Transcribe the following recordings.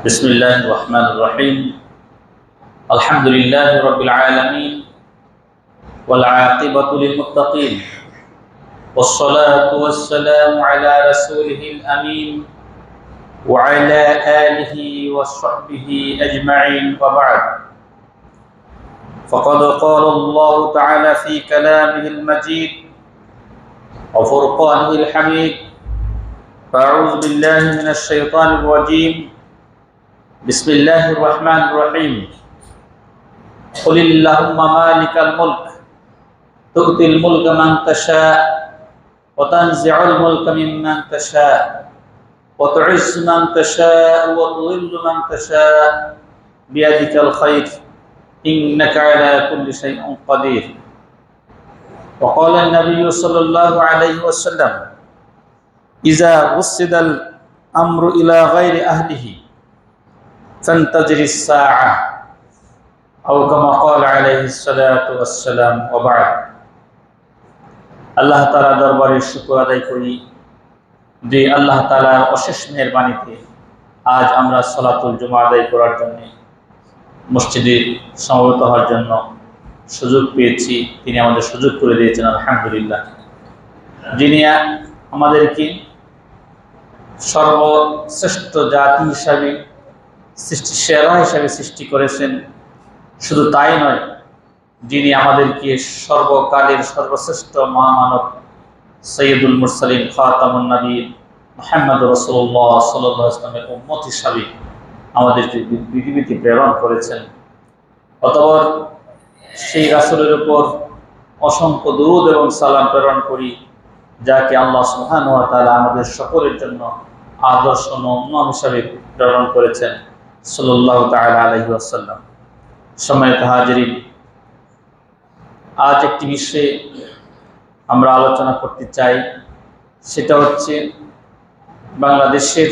بسم الله الرحمن الرحيم الحمد لله رب العالمين والعاقبة للمتقين والصلاة والسلام على رسوله الأمين وعلى آله وصحبه أجمعين وبعد فقد قال الله تعالى في كلامه المجيد وفرقانه الحميد فأعوذ بالله من الشيطان الرجيم بسم الله الرحمن الرحيم. قل اللهم مالك الملك تؤتي الملك من تشاء وتنزع الملك ممن تشاء وتعز من تشاء وتضل من تشاء. بيدك الخير إنك على كل شيء قدير. وقال النبي صلى الله عليه وسلم إذا وسد الأمر إلى غير أهله فانتظر الساعة أو كما قال عليه الصلاة والسلام وبعد আল্লাহ তালা দরবারের শুক্র আদায় করি যে আল্লাহ তালার অশেষ মেহরবানিতে আজ আমরা সলাতুল জমা আদায় করার জন্য মসজিদে সমবেত হওয়ার জন্য সুযোগ পেয়েছি তিনি আমাদের সুযোগ করে দিয়েছেন আলহামদুলিল্লাহ যিনি আমাদেরকে সর্বশ্রেষ্ঠ জাতি হিসাবে সৃষ্টি, সেরা হিসাবে সৃষ্টি করেছেন। শুধু তাই নয়, যিনি আমাদেরকে সর্বকালের সর্বশ্রেষ্ঠ মহামানব সৈয়দুল মুরসালিম খাতামুন নবী মোহাম্মদ রসুল্লাহ সাল্লাহ ইসলামের উম্মত হিসাবে আমাদেরকে পৃথিবীতে প্রেরণ করেছেন। অতপর সেই রাসুলের উপর অসংখ্য দুরুদ এবং সালাম প্রেরণ করি, যাকে আল্লাহ সুহান তাআলা আমাদের সকলের জন্য আদর্শ নমুনা হিসাবে প্রেরণ করেছেন। সাল্লাহ ওয়াসাল্লাম। সম্মানিত হাজিরিন, আজ একটি বিষয়ে আমরা আলোচনা করতে চাই। সেটা হচ্ছে বাংলাদেশের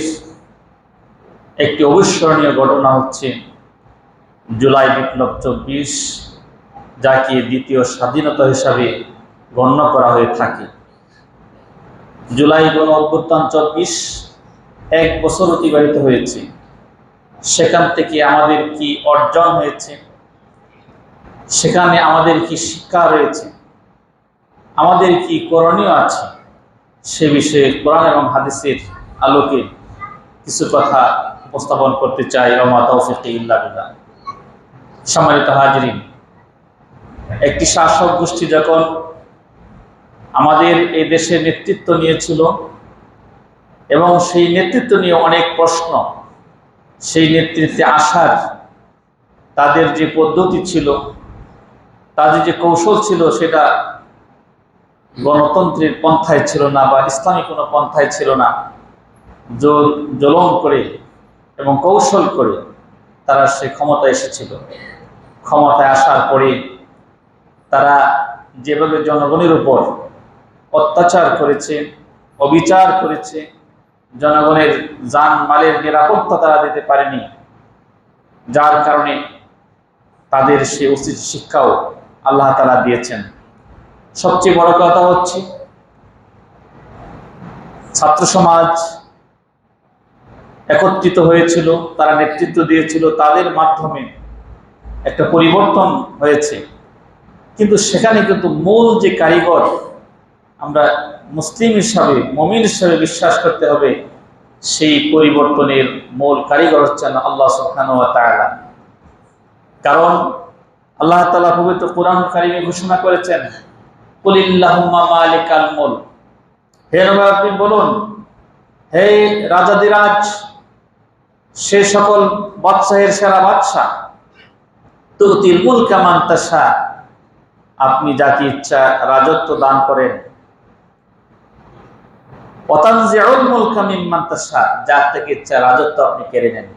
একটি অবিস্মরণীয় ঘটনা হচ্ছে জুলাই বিপ্লব চব্বিশ, যাকে দ্বিতীয় স্বাধীনতা হিসাবে গণ্য করা হয়ে থাকে। জুলাই গণ অভ্যুত্থান চব্বিশ এক বছর অতিবাহিত হয়েছে। সেখান থেকে আমাদের কি অর্জন হয়েছে? সেখানে আমাদের কি শিক্ষা রয়েছে? আমাদের কি করণীয় আছে? সে বিষয়ে কোরআন এবং হাদিসের আলোকে কিছু কথা উপস্থাপন করতে চাই। রমা তৌফিক ইল্লা বিল্লাহ। সম্মানিত হাজরিন, একটি শাসক গোষ্ঠী যখন আমাদের এই দেশের নেতৃত্ব নিয়েছিল এবং সেই নেতৃত্ব নিয়ে অনেক প্রশ্ন সেই নেতৃত্বে আসার তাদের যে পদ্ধতি ছিল তাদের যে কৌশল ছিল, সেটা গণতন্ত্রের পন্থায় ছিল না বা ইসলামী কোনো পন্থায় ছিল না। জলম করে এবং কৌশল করে তারা সে ক্ষমতা এসেছিল। ক্ষমতায় আসার পরে তারা যেভাবে জনগণের উপর অত্যাচার করেছে, অবিচার করেছে জনগণের যান মালের নিরাপত্তা তারা দিতে পারেনি। যার কারণে তাদের সে উচিত শিক্ষাও আল্লাহ তারা দিয়েছেন। সবচেয়ে বড় কথা হচ্ছে, ছাত্র সমাজ একত্রিত হয়েছিল, তারা নেতৃত্ব দিয়েছিল, তাদের মাধ্যমে একটা পরিবর্তন হয়েছে। কিন্তু সেখানে কিন্তু মূল যে কারিগর আমরা মুসলিম হিসাবে, মমিন হিসাবে বিশ্বাস করতে হবে, সেই পরিবর্তনের মূল কারিগর হচ্ছেন আল্লাহ সুবহান কারণ আল্লাহ তালা পবিত্র কোরআন কারিমে ঘোষণা করেছেন হে আপনি বলুন, হে রাজাদিরাজ, সে সকল বাদশাহের সেরা বাদশাহ তো তিলমুল কামান তাসা আপনি যাকে ইচ্ছা রাজত্ব দান করেন। যার থেকে ইচ্ছা রাজত্ব আপনি কেড়ে নেন।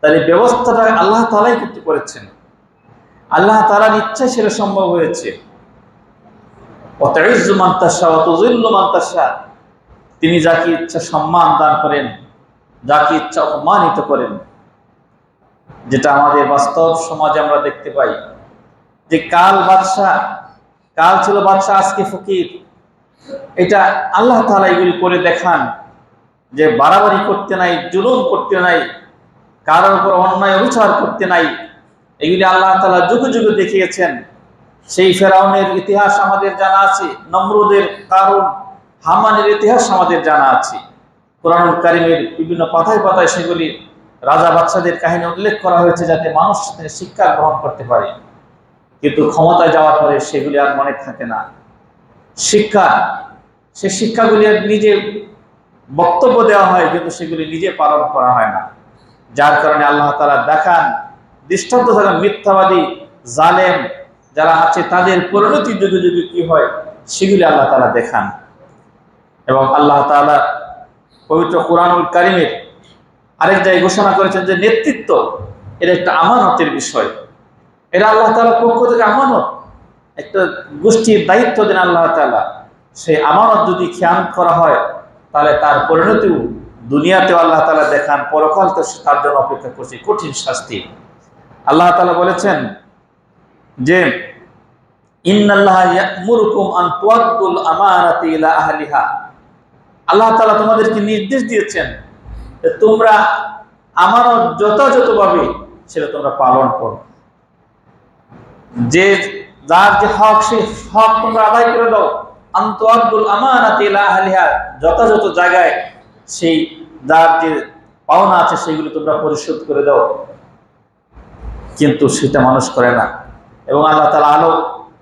তাহলে ব্যবস্থাটা আল্লাহ তালাই কিন্তু করেছেন। আল্লাহ তালার ইচ্ছা সেটা সম্ভব হয়েছে। তিনি যাকে ইচ্ছা সম্মান দান করেন, যাকে ইচ্ছা অপমানিত করেন, যেটা আমাদের বাস্তব সমাজে আমরা দেখতে পাই। যে কাল বাদশাহ, কাল ছিল বাদশাহ আজকে ফকির। এটা আল্লাহ তালা এগুলি করে দেখান যে বাড়াবাড়ি করতে নাই, জুলুম করতে নাই, কারোর উপর অন্যায় অবিচার করতে নাই। এগুলি আল্লাহ তালা যুগে যুগে দেখিয়েছেন। সেই ফেরাউনের ইতিহাস আমাদের জানা আছে, নমরুদের কারণ, হামানের ইতিহাস আমাদের জানা আছে। কোরআন কারিমের বিভিন্ন পাতায় পাতায় সেগুলি রাজা বাচ্চাদের কাহিনী উল্লেখ করা হয়েছে যাতে মানুষ শিক্ষা গ্রহণ করতে পারে। কিন্তু ক্ষমতায় যাওয়ার পরে সেগুলি আর মনে থাকে না। শিক্ষা। সে শিক্ষাগুলি নিজে বক্তব্য দেওয়া হয়, কিন্তু সেগুলি নিজে পালন করা হয় না। যার কারণে আল্লাহ তালা দেখান, দৃষ্টান্ত থাকেন মিথ্যাবাদী, জালেম যারা আছে, তাদের পরিণতি যুগে যুগে কি হয়, সেগুলি আল্লাহ তালা দেখান। এবং আল্লাহ তালা পবিত্র কোরআনুল কারিমের আরেক জায়গায় ঘোষণা করেছেন যে নেতৃত্ব, এটা একটা আমানতের বিষয়। এটা আল্লাহ তালার পক্ষ থেকে আমানত। একটা গোষ্ঠীর দায়িত্ব দেন আল্লাহ তালা সেই আমানত যদি খেয়াল করা হয়, তাহলে তার পরিণতিও দুনিয়াতেও আল্লাহ তালা দেখান, পরকাল তো সে তার জন্য অপেক্ষা করছে, কঠিন শাস্তি। আল্লাহ তালা বলেছেন যে আল্লাহ তাআলা তোমাদেরকে নির্দেশ দিয়েছেন তোমরা আমানত যথাযথভাবে সেটা তোমরা পালন করো। যে যার যে হক সেই হক তোমরা আদায় করে দাও। আন্ত আব্দুল আমানাত ইলা আহলিহা, যথাযথ জায়গায় সেই যার যে পাওনা আছে, সেগুলো তোমরা পরিশোধ করে দাও। কিন্তু সেটা মানুষ করে না। এবং আল্লাহ তালা আলো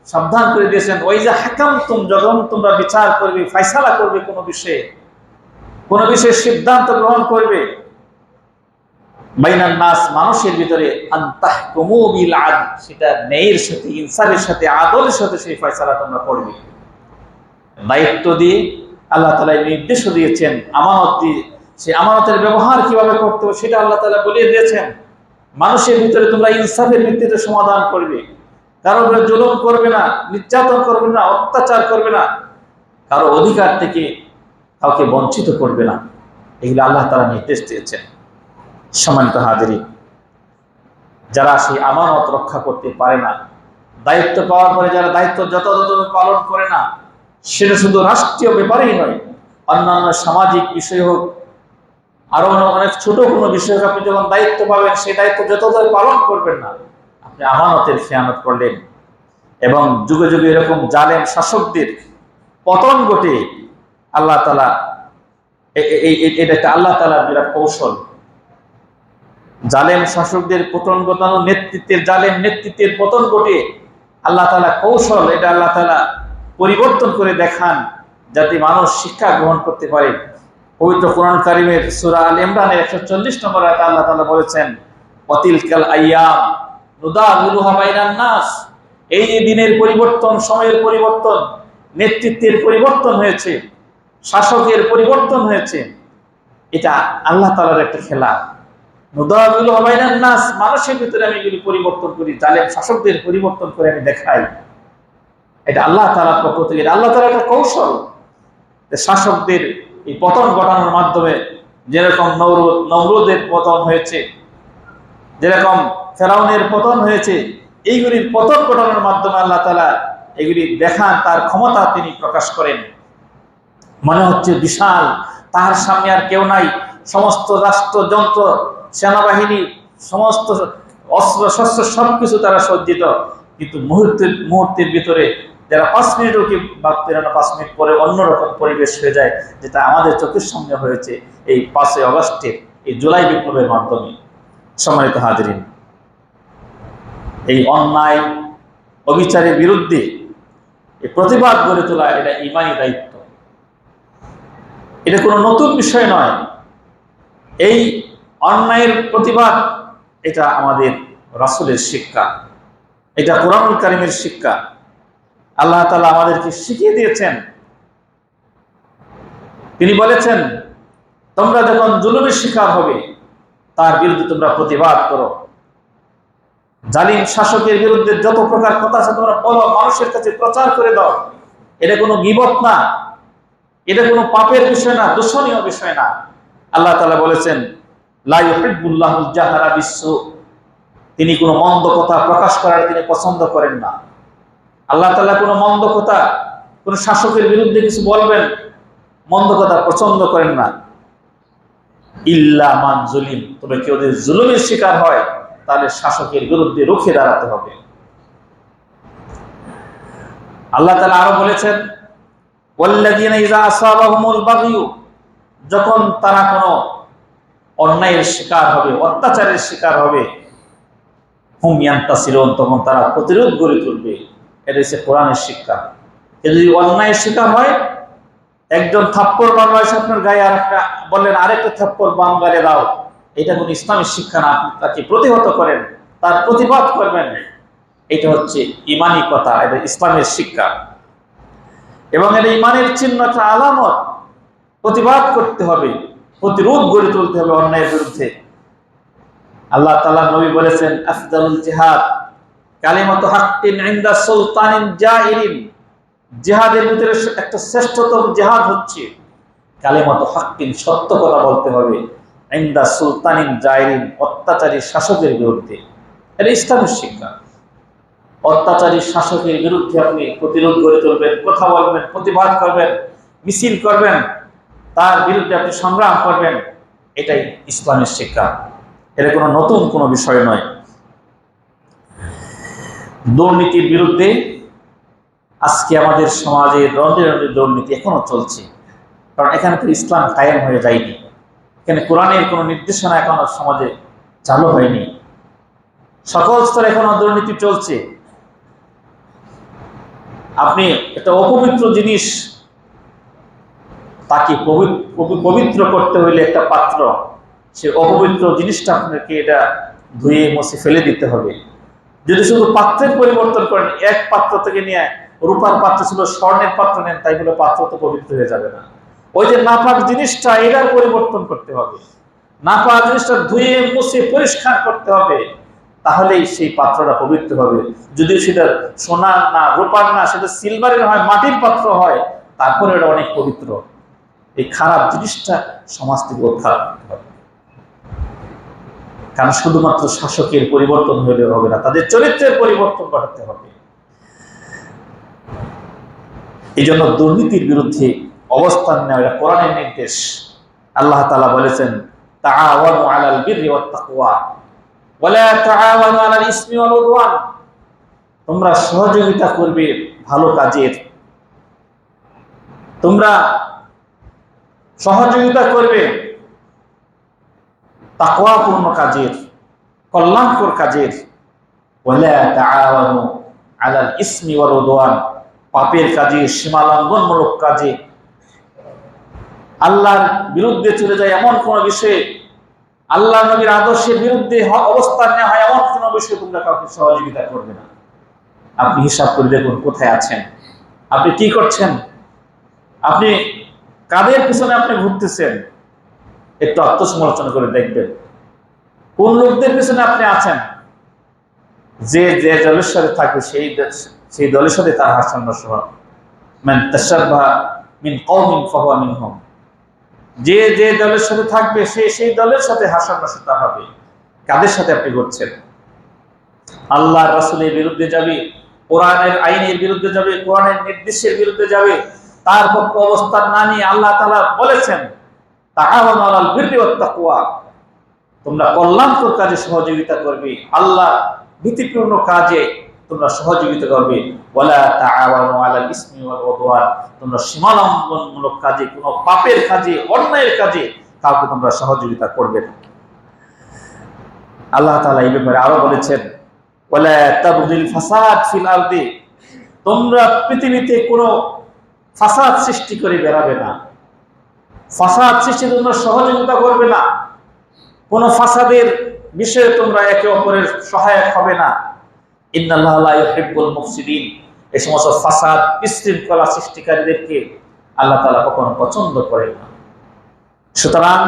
সাবধান করে দিয়েছেন, ওই যে হাকাম তুম যখন তোমরা বিচার করবে ফাইসালা করবে কোনো বিষয়ে কোনো বিষয়ে সিদ্ধান্ত গ্রহণ করবে বাইনান নাস মানুষের ভিতরে আন্তাহ কুমুবিল আদ সেটা ন্যায়ের সাথে, ইনসাফের সাথে, আদলের সাথে সেই ফয়সালা তোমরা করবে। দায়িত্ব দিয়ে আল্লাহ তালা নির্দেশও দিয়েছেন, আমানত দিয়ে। সে আমানতের ব্যবহার কীভাবে করতে হবে সেটা আল্লাহ তালা বলিয়ে দিয়েছেন। মানুষের ভিতরে তোমরা ইনসাফের ভিত্তিতে সমাধান করবে। কারও উপরে জুলুম করবে না, নির্যাতন করবে না, অত্যাচার করবে না। কারও অধিকার থেকে কাউকে বঞ্চিত করবে না। এগুলো আল্লাহ তারা নির্দেশ দিয়েছেন। সমান্ত হাজারি। যারা সেই আমানত রক্ষা করতে পারে না, দায়িত্ব পাওয়ার পরে যারা দায়িত্ব যথাযথ পালন করে না, সেটা শুধু রাষ্ট্রীয় ব্যাপারেই নয়, অন্যান্য সামাজিক বিষয় হোক, আরও অনেক ছোট কোনো বিষয় হোক, আপনি যখন দায়িত্ব পাবেন, সেই দায়িত্ব যথাযথ পালন করবেন না, আপনি আমানতের খেয়ানত করলেন। এবং যুগে যুগে এরকম জালেম শাসকদের পতন ঘটে, আল্লাহ তালা এটা আল্লাহ তালার বিরাট কৌশল। জালেম শাসকদের পতন ঘটানো নেতৃত্বের, জালেম নেতৃত্বের পতন ঘটে। আল্লাহ তালা কৌশল এটা আল্লাহ তালা পরিবর্তন করে দেখান যাতে মানুষ শিক্ষা গ্রহণ করতে পারে। পবিত্র কোরআন কারিমের সুরা আল ইমরানের একশো চল্লিশ নম্বর আয়াতে আল্লাহ তালা বলেছেন অতিল কাল আয়াম নুদা গুরুহা বাইনান নাস। এই দিনের পরিবর্তন, সময়ের পরিবর্তন, নেতৃত্বের পরিবর্তন হয়েছে, শাসকের পরিবর্তন হয়েছে, এটা আল্লাহ তালার একটা খেলা। নুদাগুলো হবাইনান নাস মানুষের ভিতরে আমি এগুলি পরিবর্তন করি, জালেম শাসকদের পরিবর্তন করে আমি দেখাই। এটা আল্লাহ তালার পক্ষ থেকে আল্লাহ তালা একটা কৌশল। শাসকদের এই পতন ঘটানোর মাধ্যমে যেরকম নৌরুদ নমরুদের পতন হয়েছে, যেরকম ফেরাউনের পতন হয়েছে, এইগুলির পতন ঘটানোর মাধ্যমে আল্লাহ তালা এগুলি দেখান, তার ক্ষমতা তিনি প্রকাশ করেন। মনে হচ্ছে বিশাল, তার সামনে আর কেউ নাই, সমস্ত রাষ্ট্র, যন্ত্র সেনাবাহিনী, সমস্ত অস্ত্র, শস্ত্র সবকিছু তারা সজ্জিত। কিন্তু মুহূর্তের মুহূর্তের ভিতরে যারা পাঁচ মিনিটও কি ভাবতে না পাঁচ মিনিট পরে অন্যরকম পরিবেশ হয়ে যায়, যেটা আমাদের চোখের সামনে হয়েছে এই পাঁচই অগস্টের এই জুলাই বিপ্লবের মাধ্যমে। সম্মানিত হাজরিন, এই অন্যায়, অবিচারের বিরুদ্ধে এই প্রতিবাদ গড়ে তোলা এটা ইমানি দায়িত্ব। এটা কোনো নতুন বিষয় নয়। এই অন্যায়ের প্রতিবাদ, এটা আমাদের রাসুলের শিক্ষা। এটা কোরআনুল কারিমের শিক্ষা। আল্লাহ তালা আমাদেরকে শিখিয়ে দিয়েছেন। তিনি বলেছেন, তোমরা যখন জুলুমের শিকার হবে, তার বিরুদ্ধে তোমরা প্রতিবাদ করো। জালিম শাসকের বিরুদ্ধে যত প্রকার কথা আছে, তোমরা বলো, মানুষের কাছে প্রচার করে দাও। এটা কোনো গিবত না। এটা কোনো পাপের বিষয় না, দূষণীয় বিষয় না। আল্লাহ তালা বলেছেন তিনি কোনো মন্দ কথা প্রকাশ করার তিনি পছন্দ করেন না। আল্লাহ তালা কোনো মন্দ কথা, কোনো শাসকের বিরুদ্ধে কিছু বলবেন, মন্দ কথা পছন্দ করেন না। ইল্লা মান জুলিম। তবে কেউ যদি জুলুমের শিকার হয়, তাহলে শাসকের বিরুদ্ধে রুখে দাঁড়াতে হবে। আল্লাহ তালা আরও বলেছেন যখন তারা কোনো অন্যায়ের শিকার হবে, অত্যাচারের শিকার হবে। হুম, ইয়ান্তাসিরুন, তখন তারা প্রতিরোধ গড়ে তুলবে। এটা হচ্ছে কোরআনের শিক্ষা। যদি অন্যায়ের শিকার হয়, একজন থাপ্পড় বাংলা এসে আপনার গায়ে আর একটা বললেন, আরেকটা থাপ্পড় বাম দাও। এটা কোন ইসলামের শিক্ষা না তাকে প্রতিহত করেন, তার প্রতিবাদ করবেন। এটা হচ্ছে ইমানি কথা, এটা ইসলামের শিক্ষা। এবং এটা ইমানের চিহ্ন একটা আলামত, প্রতিবাদ করতে হবে। প্রতিরোধ গড়ে তুলতে হবে অন্যায়ের বিরুদ্ধে। আল্লাহ তালা নবী বলেছেন, আফদালুল জিহাদ, কালিমত হাক্কিন ইনদা জিহাদের ভিতরে একটা শ্রেষ্ঠতম জেহাদ হচ্ছে কালেমত হাক্কিন, সত্য কথা বলতে হবে, ইন্দা সুলতানিন জাইরিন, অত্যাচারী শাসকের বিরুদ্ধে। এটা ইসলামের শিক্ষা। অত্যাচারী শাসকের বিরুদ্ধে আপনি প্রতিরোধ গড়ে তুলবেন, কথা বলবেন, প্রতিবাদ করবেন, মিছিল করবেন তার বিরুদ্ধে আপনি সংগ্রাম করবেন, এটাই ইসলামের শিক্ষা। এটা কোনো নতুন কোনো বিষয় নয়। দুর্নীতির বিরুদ্ধে আজকে আমাদের সমাজে রন্ডে রন্ডে দুর্নীতি এখনও চলছে। কারণ এখানে তো ইসলাম কায়েম হয়ে যায়নি। এখানে কোরআনের কোনো নির্দেশনা এখনও সমাজে চালু হয়নি। সকল স্তরে এখনও দুর্নীতি চলছে। আপনি একটা অপবিত্র জিনিস তাকে পবিত্র করতে হইলে একটা পাত্র, সে অপবিত্র জিনিসটা আপনাকে এটা ধুয়ে মুছে ফেলে দিতে হবে। যদি শুধু পাত্রের পরিবর্তন করেন, এক পাত্র থেকে নিয়ে রূপার পাত্র ছিল, স্বর্ণের পাত্র নেন, তাই বলে পাত্র তো পবিত্র হয়ে যাবে না। ওই যে নাপাক জিনিসটা, এটার পরিবর্তন করতে হবে। নাপাক জিনিসটা ধুয়ে মুছে পরিষ্কার করতে হবে, তাহলেই সেই পাত্রটা পবিত্র হবে। যদি সেটা সোনার না, রূপার না, সেটা সিলভারের হয়, মাটির পাত্র হয়, তারপরে এটা অনেক পবিত্র। এই খারাপ জিনিসটা সমাজ থেকে উদ্ধার করতে হবে। কারণ শুধুমাত্র শাসকের পরিবর্তন হলে হবে না, তাদের চরিত্রের পরিবর্তন ঘটাতে হবে। এই জন্য দুর্নীতির বিরুদ্ধে অবস্থান নেওয়া এটা কোরআনের নির্দেশ আল্লাহ তালা বলেছেন তোমরা সহযোগিতা করবে ভালো কাজের। তোমরা সহযোগিতা করবে তাকওয়াপূর্ণ কাজের, কল্যাণকর কাজের। পাপের কাজে সীমালঙ্ঘনমূলক কাজে। আল্লাহর বিরুদ্ধে চলে যায় এমন কোন বিষয়ে, আল্লাহ নবীর আদর্শের বিরুদ্ধে অবস্থান নেওয়া হয় এমন কোন বিষয়ে তোমরা কাউকে সহযোগিতা করবে না। আপনি হিসাব করে দেখুন কোথায় আছেন। আপনি কি করছেন? আপনি কাদের পিছনে আপনি ঘুরতেছেন? একটু আত্মসমালোচনা করে দেখবেন। কোন লোকদের পিছনে আপনি আছেন? যে যে দলের সাথে থাকবে সেই সেই দলের সাথে তার হাসান্ন সহ মান মিনহুম। যে যে দলের সাথে থাকবে, সে সেই দলের সাথে হাসান্ন তার হবে। কাদের সাথে আপনি করছেন আল্লাহ রাসূলের বিরুদ্ধে যাবে, কোরআনের আইনের বিরুদ্ধে যাবে, কোরআনের নির্দেশের বিরুদ্ধে যাবে। তার পক্ষ অবস্থান না নিয়ে আল্লাহ তালা বলেছেন তোমরা কল্যাণকর কাজে সহযোগিতা করবে, আল্লাহ ভীতিপূর্ণ কাজে তোমরা সহযোগিতা করবে। ওয়ালা তাআওয়ানু আলাল তোমরা কাজে, কোনো পাপের কাজে, অন্যায়ের কাজে কাউকে তোমরা সহযোগিতা করবে না। আল্লাহ তাআলা এই ব্যাপারে আরও বলেছেন, ওয়ালা তাবগিল ফাসাদ ফিল তোমরা পৃথিবীতে কোনো ফাসাদ সৃষ্টি করে বেরাবে না। ফাসাদ সৃষ্টি তোমরা সহযোগিতা করবে না। কোনো ফাসাদের বিষয়ে তোমরা একে অপরের সহায়ক হবে না। ইন্নাল্লাহ লা ইউহিব্বুল মুফসিদিন। এই সমস্ত ফাসাদ বিশৃঙ্খলা সৃষ্টিকারীদেরকে আল্লাহ তাআলা কখনো পছন্দ করেন না। সুতরাং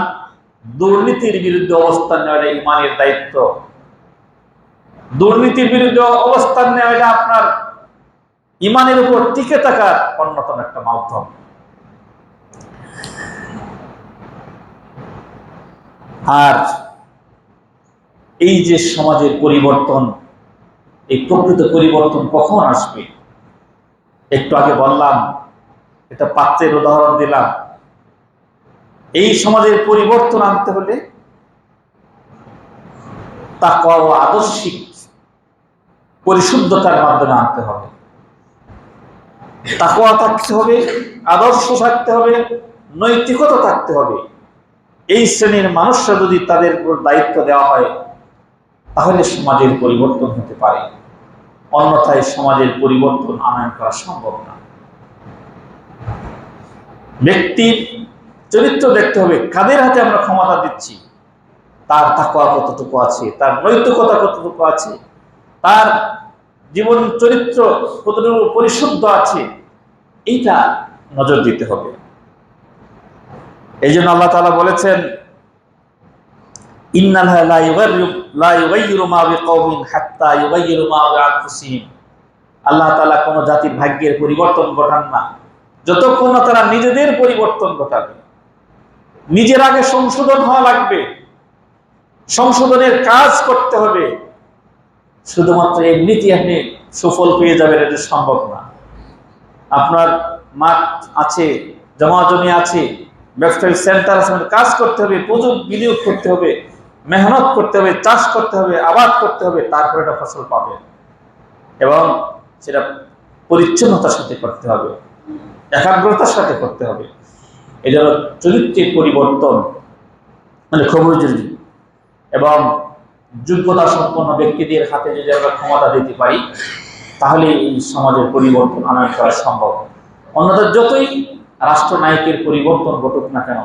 দুর্নীতির বিরুদ্ধে অবস্থান নেওয়া ইমানের দায়িত্ব। দুর্নীতির বিরুদ্ধে অবস্থান নেওয়া এটা আপনার ইমানের উপর টিকে থাকার অন্যতম একটা মাধ্যম। আর এই যে সমাজের পরিবর্তন, এই প্রকৃত পরিবর্তন কখন আসবে? একটু আগে বললাম এটা পাত্রের উদাহরণ দিলাম। এই সমাজের পরিবর্তন আনতে হলে তা ও আদর্শিক পরিশুদ্ধতার মাধ্যমে আনতে হবে। তাকওয়া থাকতে হবে, আদর্শ থাকতে হবে, নৈতিকতা থাকতে হবে। এই শ্রেণির মানুষরা যদি তাদের উপর দায়িত্ব দেওয়া হয়, তাহলে সমাজের পরিবর্তন হতে পারে। অন্যথায় সমাজের পরিবর্তন আনয়ন করা সম্ভব না। ব্যক্তির চরিত্র দেখতে হবে, কাদের হাতে আমরা ক্ষমতা দিচ্ছি? তার তাকওয়া কতটুকু আছে? তার নৈতিকতা কতটুকু আছে? তার জীবন চরিত্র কতটুকু পরিশুদ্ধ আছে, এইটা নজর দিতে হবে। এই জন্য আল্লাহ তালা বলেছেন আল্লাহ তাআলা কোন জাতির ভাগ্যের পরিবর্তন ঘটান না। যতক্ষণ তারা নিজেদের পরিবর্তন ঘটাবে। নিজের আগে সংশোধন হওয়া লাগবে। সংশোধনের কাজ করতে হবে। শুধুমাত্র এমনিতেই আপনি সুফল পেয়ে যাবেন, এটা সম্ভব না। আপনার মাঠ আছে জমা জমি আছে, ব্যবসায়িক সেন্টার আছে কাজ করতে হবে, প্রচুর বিনিয়োগ করতে হবে, মেহনত করতে হবে, চাষ করতে হবে, আবাদ করতে হবে, তারপরে একটা ফসল পাবে এবং সেটা পরিচ্ছন্নতার সাথে করতে হবে, একাগ্রতার সাথে করতে হবে। জন্য চরিত্রের পরিবর্তন মানে খুবই জরুরি এবং যোগ্যতা সম্পন্ন ব্যক্তিদের হাতে যদি আমরা ক্ষমতা দিতে পারি তাহলে এই সমাজের পরিবর্তন আনয়ন করা সম্ভব। অন্যদের যতই রাষ্ট্রনায়কের পরিবর্তন ঘটুক না কেন,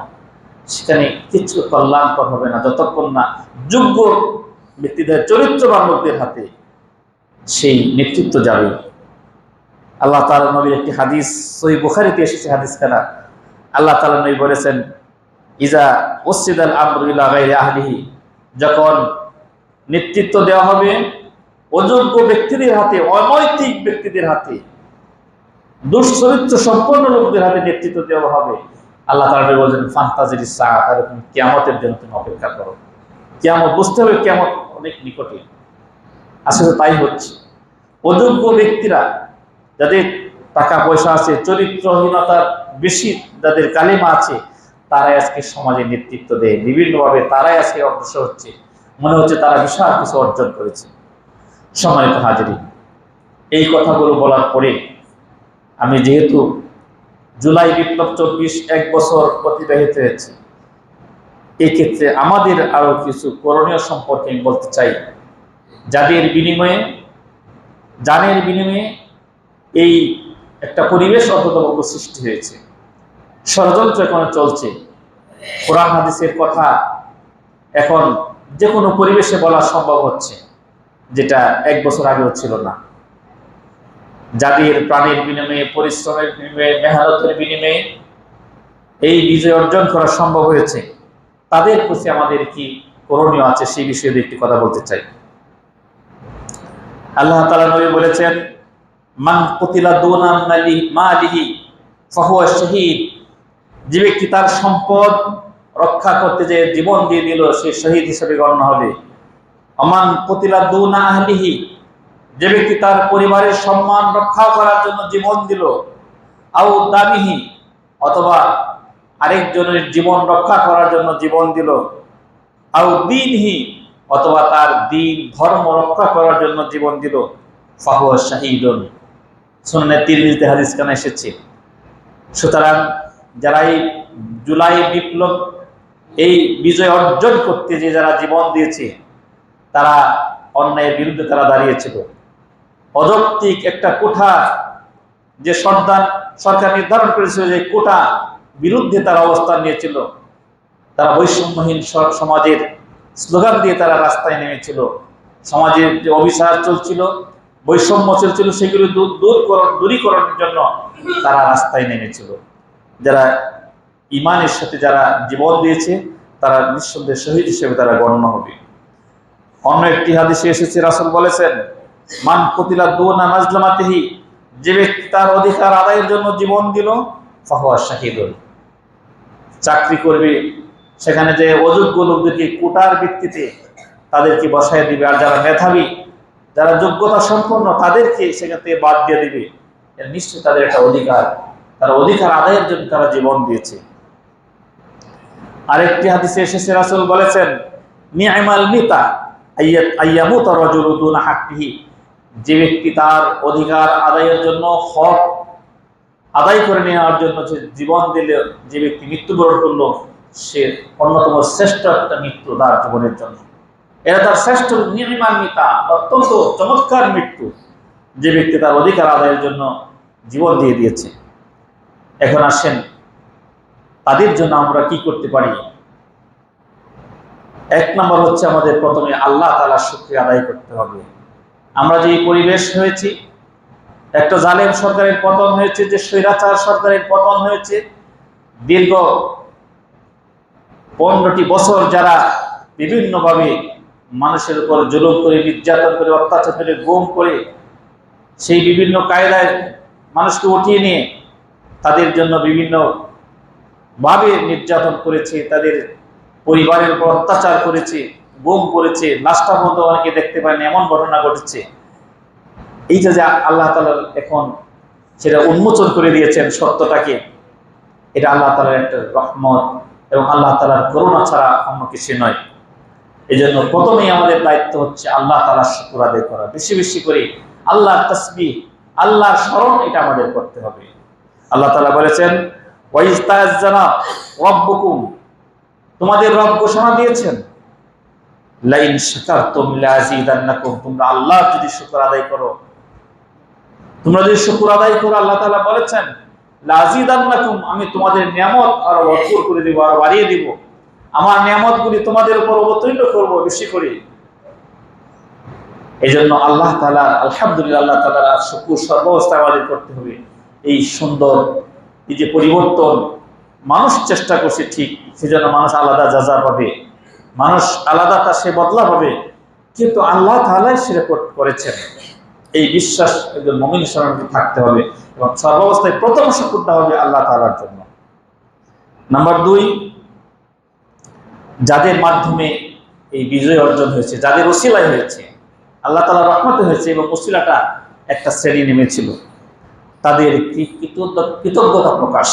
সেখানে কিছু কল্যাণকর হবে না। যতক্ষণ না যোগ্য ব্যক্তিদের চরিত্রবান লোকদের হাতে সেই নেতৃত্ব যাবে। আল্লাহ তালা নবীর একটি হাদিস সই বুখারিতে এসেছে হাদিস খানা আল্লাহ তালা নবী বলেছেন, ইজা ওসিদ আল আমরুল্লাহ আহলিহি। যখন নেতৃত্ব দেওয়া হবে অযোগ্য ব্যক্তিদের হাতে, অনৈতিক ব্যক্তিদের হাতে, দুশ্চরিত্র সম্পন্ন লোকদের হাতে নেতৃত্ব দেওয়া হবে। আল্লাহ তালা বলছেন, ফান্তাজির সাহ তার কেমতের জন্য তুমি অপেক্ষা করো। কেমন বুঝতে হবে কেমন অনেক নিকটে। আসলে তাই হচ্ছে। অযোগ্য ব্যক্তিরা যাদের টাকা পয়সা আছে, চরিত্রহীনতার বেশি যাদের কালিমা আছে, তারাই আজকে সমাজে নেতৃত্ব দেয়। বিভিন্নভাবে তারাই আজকে অগ্রসর হচ্ছে। মনে হচ্ছে তারা বিশাল কিছু অর্জন করেছে। সম্মানিত হাজিরি এই কথাগুলো বলার পরে আমি যেহেতু জুলাই বিপ্লব চব্বিশ এক বছর অতিবাহিত হয়েছে, এক্ষেত্রে আমাদের আরও কিছু করণীয় সম্পর্কে আমি বলতে চাই। যাদের বিনিময়ে জানের বিনিময়ে এই একটা পরিবেশ অন্ততপক্ষ সৃষ্টি হয়েছে। ষড়যন্ত্র এখন চলছে। কোরআন, হাদিসের কথা এখন যে কোনো পরিবেশে বলা সম্ভব হচ্ছে, যেটা এক বছর আগেও ছিল না। যাদের প্রাণের বিনিময়ে, পরিশ্রমের বিনিময়ে, মেহনতের বিনিময়ে এই বিজয় অর্জন করা সম্ভব হয়েছে। তাদের প্রতি আমাদের কি করণীয় আছে সেই বিষয়ে একটি কথা বলতে চাই। আল্লাহ তালা নবী বলেছেন, মান কতিলা দোনা মালিহি, ফাহুয়া শহীদ। যে ব্যক্তি তার সম্পদ রক্ষা করতে যে জীবন দিয়ে দিল, সে শহীদ হিসেবে গণ্য হবে। অমান দু না আহলিহি, যে ব্যক্তি তার পরিবারের সম্মান রক্ষা করার জন্য জীবন দিল আউ দামিহি, অথবা আরেকজনের জীবন রক্ষা করার জন্য জীবন দিল আউ দিনহি, অথবা তার দিন, ধর্ম রক্ষা করার জন্য জীবন দিল। ফাহুয়া শাহিদুন। শুনে তিরমিজতে হাদিস কানে এসেছে? সুতরাং যারা এই জুলাই বিপ্লব এই বিজয় অর্জন করতে যে যারা জীবন দিয়েছে, তারা অন্যায়ের বিরুদ্ধে তারা দাঁড়িয়েছিল। অযৌক্তিক একটা কোঠা যে সন্তান সরকার নির্ধারণ করেছিল যে কোটা বিরুদ্ধে তারা অবস্থান নিয়েছিল, তারা বৈষম্যহীন সমাজের স্লোগান দিয়ে তারা রাস্তায় নেমেছিল। সমাজের যে অভিশাপ চলছিল, বৈষম্য চলছিল, সেগুলো দূরকরণ দূরীকরণের জন্য তারা রাস্তায় নেমেছিল। যারা ইমানের সাথে যারা জীবন দিয়েছে, তারা নিঃসন্দেহে শহীদ হিসেবে তারা গণ্য হবে। অন্য একটি হাদিসে এসেছে, রাসুল বলেছেন, মান কতিলা দুনা মাজলামাতিহি যে ব্যক্তি তার অধিকার আদায়ের জন্য জীবন দিল, ফাহুয়া শাহিদুল চাকরি করবে, সেখানে যে অযোগ্য লোকদেরকে কোটার ভিত্তিতে তাদেরকে বসায় দিবে, আর যারা মেধাবী, যারা যোগ্যতা সম্পন্ন, তাদেরকে সেখান থেকে বাদ দিয়ে দিবে। নিশ্চয়ই তাদের একটা অধিকার, তারা অধিকার আদায়ের জন্য তারা জীবন দিয়েছে। আরেকটি হাদিসে এসেছে, রাসূল বলেছেন নি'মাল মিতা যে ব্যক্তি তার অধিকার আদায়ের জন্য হক আদায় করে নেওয়ার জন্য যে জীবন দিলে, যে ব্যক্তি মৃত্যুবরণ করল, সে অন্যতম শ্রেষ্ঠ একটা মৃত্যু তার জীবনের জন্য। এটা তার শ্রেষ্ঠ নির্মাণিতা অত্যন্ত চমৎকার মৃত্যু, যে ব্যক্তি তার অধিকার আদায়ের জন্য জীবন দিয়ে দিয়েছে। এখন আসেন তাদের জন্য আমরা কি করতে পারি? এক নম্বর হচ্ছে আমাদের প্রথমে আল্লাহ তালা শুক্রিয়া আদায় করতে হবে। আমরা যে পরিবেশ হয়েছি, একটা জালেম সরকারের পতন হয়েছে, যে স্বৈরাচার সরকারের পতন হয়েছে, দীর্ঘ পনেরোটি বছর যারা বিভিন্নভাবে মানুষের উপর জুলুম করে, নির্যাতন করে, অত্যাচার করে, গুম করে, সেই বিভিন্ন কায়দায় মানুষকে উঠিয়ে নিয়ে তাদের জন্য বিভিন্ন ভাবে নির্যাতন করেছে, তাদের পরিবারের উপর অত্যাচার করেছে, গুম করেছে লাশটা মতো অনেকে দেখতে পায়নি এমন ঘটনা ঘটেছে। এইটা যে আল্লাহ তালা এখন সেটা উন্মোচন করে দিয়েছেন সত্যটাকে, এটা আল্লাহ তালার একটা রহমত এবং আল্লাহ তালার করুণা ছাড়া অন্য কিছু নয়। এই জন্য প্রথমেই আমাদের দায়িত্ব হচ্ছে আল্লাহ তালার শুকুর আদায় করা। বেশি বেশি করে আল্লাহ তসবি আল্লাহর স্মরণ এটা আমাদের করতে হবে। আল্লাহ তালা বলেছেন তোমাদের রব ঘোষণা দিয়েছেন, লাইন তোমরা আল্লাহ যদি আদায় করো। তোমরা যদি আদায় করো, আল্লাহ বলেছেন আমি তোমাদের নিয়ামত আরও ভরপুর করে বাড়িয়ে আমার তোমাদের উপর অবতীর্ণ করব বেশি করে। এই জন্য আল্লাহ তালা আলহামদুলিল্লাহ আল্লাহ তালা শুকুর সর্বাবস্থায় আমাদের করতে হবে। এই সুন্দর এই যে পরিবর্তন, মানুষ চেষ্টা করছে ঠিক সেজন্য মানুষ আলাদা যাজা পাবে। মানুষ আলাদা তা সে বদলা পাবে। কিন্তু আল্লাহ তালাই সেটা কর- করেছেন। এই বিশ্বাস একজন মমিন সরণকে থাকতে হবে এবং সর্বাবস্থায় প্রথম শুকুরটা হবে আল্লাহ তালার জন্য। নাম্বার দুই, যাদের মাধ্যমে এই বিজয় অর্জন হয়েছে, যাদের ওসিলায় হয়েছে, আল্লাহ তালা রহমতে হয়েছে এবং ওসিলাটা একটা শ্রেণি নেমেছিল। তাদের কৃতজ্ঞতা প্রকাশ।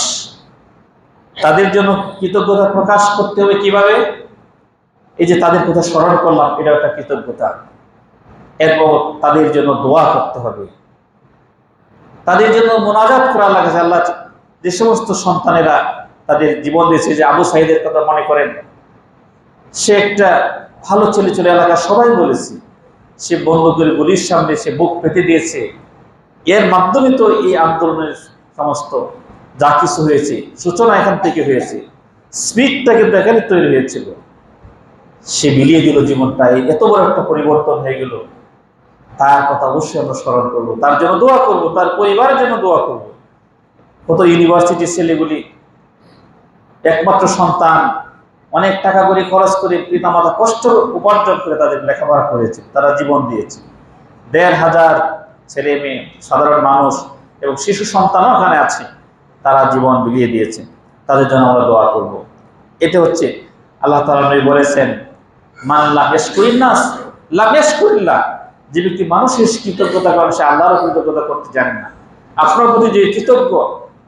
তাদের জন্য কৃতজ্ঞতা প্রকাশ করতে হবে কীভাবে? এই যে তাদের কথা স্মরণ করলাম এটা একটা কৃতজ্ঞতা। এরপর তাদের জন্য দোয়া করতে হবে। তাদের জন্য মোনাজাত করা লাগে যে আল্লাহ যে সমস্ত সন্তানেরা তাদের জীবন দিয়েছে যে আবু সাহিদের কথা মনে করেন, সে একটা ভালো ছেলে চলে এলাকা, সবাই বলেছে, সে বন্ধুদের গুলির সামনে সে বুক পেতে দিয়েছে। এর মাধ্যমে তো এই আন্দোলনের সমস্ত যা কিছু হয়েছে, সূচনা এখান থেকে হয়েছে স্পিডটা কিন্তু এখানে তৈরি হয়েছিল। সে মিলিয়ে দিল জীবনটা এত বড় একটা পরিবর্তন হয়ে গেল। তার কথা অবশ্যই আমরা স্মরণ করব, তার জন্য দোয়া করব, তার পরিবারের জন্য দোয়া করব। কত ইউনিভার্সিটির ছেলেগুলি, একমাত্র সন্তান, অনেক টাকা করে খরচ করে পিতামাতা কষ্ট উপার্জন করে তাদের লেখাপড়া করেছে, তারা জীবন দিয়েছে। দেড় হাজার ছেলে, মেয়ে, সাধারণ মানুষ এবং শিশু সন্তানও ওখানে আছে। তারা জীবন বিলিয়ে দিয়েছে। তাদের জন্য আমরা দোয়া করব। এটা হচ্ছে আল্লাহ তালা বলেছেন, মান লাভেশ করিল্লা যে ব্যক্তি মানুষের কৃতজ্ঞতা করে সে আল্লাহরও কৃতজ্ঞতা করতে জানে না। আপনার প্রতি যে কৃতজ্ঞ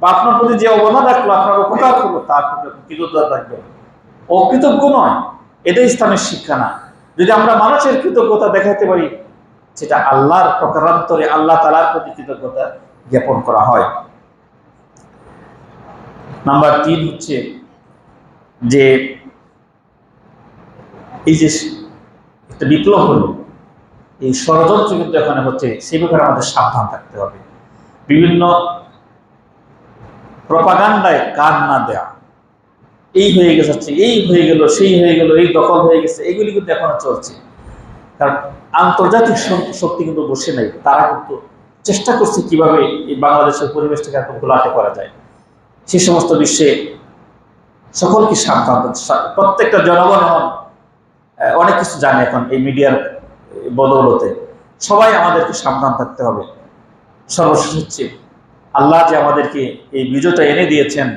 বা আপনার প্রতি যে অবদান রাখল, আপনার উপকার করল, তার কৃতজ্ঞতা থাকবে। অকৃতজ্ঞ নয় এটা ইসলামের শিক্ষা না। যদি আমরা মানুষের কৃতজ্ঞতা দেখাতে পারি সেটা আল্লাহর প্রকারান্তরে আল্লাহ তালার প্রতি কৃতজ্ঞতা জ্ঞাপন করা হয়। নাম্বার তিন হচ্ছে যে এই যে একটা বিপ্লব হলো, এই ষড়যন্ত্র কিন্তু এখানে হচ্ছে সে ব্যাপারে আমাদের সাবধান থাকতে হবে। বিভিন্ন প্রপাগান্ডায় কান না দেয়া, এই হয়ে গেছে, এই হয়ে গেল, সেই হয়ে গেল, এই দখল হয়ে গেছে, এগুলি কিন্তু এখনও চলছে। কারণ আন্তর্জাতিক শক্তি কিন্তু বসে নাই। তারা কিন্তু চেষ্টা করছে কীভাবে এই বাংলাদেশের পরিবেশটাকে এখন ঘোলাটে করা যায়। সে সমস্ত বিশ্বে সকলকে সাবধান প্রত্যেকটা জনগণ এখন অনেক কিছু জানে এখন এই মিডিয়ার বদৌলতে। সবাই আমাদেরকে সাবধান থাকতে হবে। সর্বশেষ হচ্ছে, আল্লাহ যে আমাদেরকে এই বিজয়টা এনে দিয়েছেন,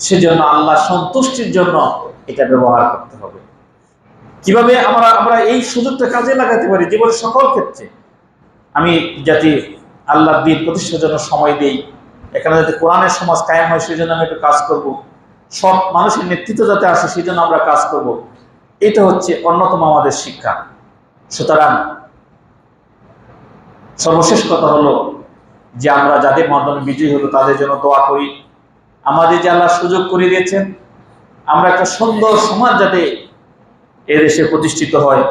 সেজন্য আল্লাহ সন্তুষ্টির জন্য এটা ব্যবহার করতে হবে। কীভাবে আমরা আমরা এই সুযোগটা কাজে লাগাতে পারি জীবনের সকল ক্ষেত্রে? আমি যাতে আল্লাহর দিন প্রতিষ্ঠার জন্য সময় দেই, এখানে যাতে কোরআনের সমাজ কায়েম হয়, সেই জন্য আমি একটু কাজ করব। সব মানুষের নেতৃত্ব যাতে আসে, সেই জন্য আমরা কাজ করব। এটা হচ্ছে অন্যতম আমাদের শিক্ষা। সুতরাং সর্বশেষ কথা হলো যে আমরা যাদের মাধ্যমে বিজয়ী হলো তাদের জন্য দোয়া করি। আমাদের যে আল্লাহ সুযোগ করে দিয়েছেন, আমরা একটা সুন্দর সমাজ যাতে এদেশে প্রতিষ্ঠিত হয়।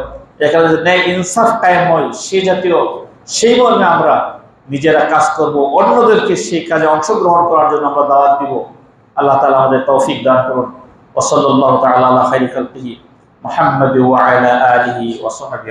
এখানে ন্যায় ইনসাফ কায়েম হয়, সে জাতীয়, সেই মর্মে আমরা নিজেরা কাজ করব। অন্যদেরকে সেই কাজে অংশগ্রহণ করার জন্য আমরা দাওয়াত দিব। আল্লাহ তালা আমাদের তৌফিক দান করুন। ওসল্লাহ তালা খাই খালকিহি মোহাম্মদ আলহি ওসহাবি